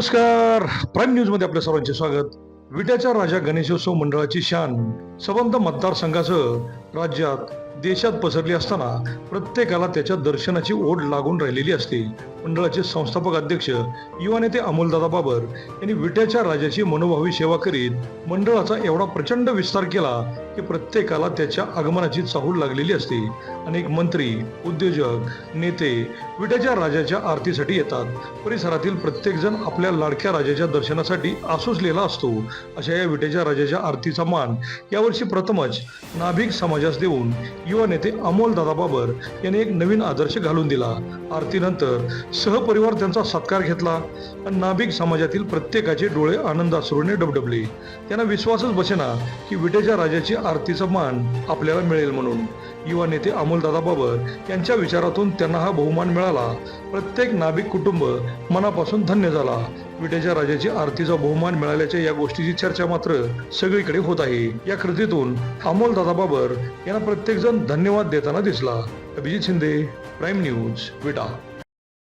नमस्कार. प्राईम न्यूजमध्ये आपल्या सर्वांचे स्वागत. विट्याच्या राजा गणेशोत्सव मंडळाची शान सबंध मतदारसंघाचं राज्यात देशात पसरली असताना प्रत्येकाला त्याच्या दर्शनाची ओढ लागून राहिलेली असते. मंडळाचे संस्थापक अध्यक्ष युवा नेते अमोलदादा बाबर यांनी विट्याच्या राजाची मनोभावी सेवा करीत मंडळाचा एवढा प्रचंड विस्तार केला की प्रत्येकाला त्याच्या आगमनाची चाहूल लागलेली असते. अनेक मंत्री उद्योजक नेते विट्याच्या राजाच्या आरतीसाठी येतात. परिसरातील प्रत्येकजण आपल्या लाडक्या राजाच्या दर्शनासाठी आसुसलेला असतो. अशा या विट्याच्या राजाच्या आरतीचा मान यावर्षी प्रथमच नाभिक समाज समाजास देऊन युवा नेते अमोल दादा बाबर यांनी एक नवीन आदर्श घालून दिला. आरतीनंतर सहपरिवार त्यांचा सत्कार घेतला आणि नाभिक समाजातील प्रत्येकाचे डोळे आनंदाश्रूने डबडबले. त्यांना विश्वासच बसेना की विटेच्या राजाची आरतीचा मान आपल्याला मिळेल म्हणून. युवा नेते अमोलदादा बाबर यांच्या विचारातून त्यांना हा बहुमान मिळाला. प्रत्येक नाभिक कुटुंब मनापासून धन्य झाला. विटेच्या राजाची आरतीचा बहुमान मिळाल्याच्या या गोष्टीची चर्चा मात्र सगळीकडे होत आहे. या कृतीतून अमोलदादा बाबर यांना प्रत्येकजण धन्यवाद देताना दिसला. Abhijit Shinde prime news Vita.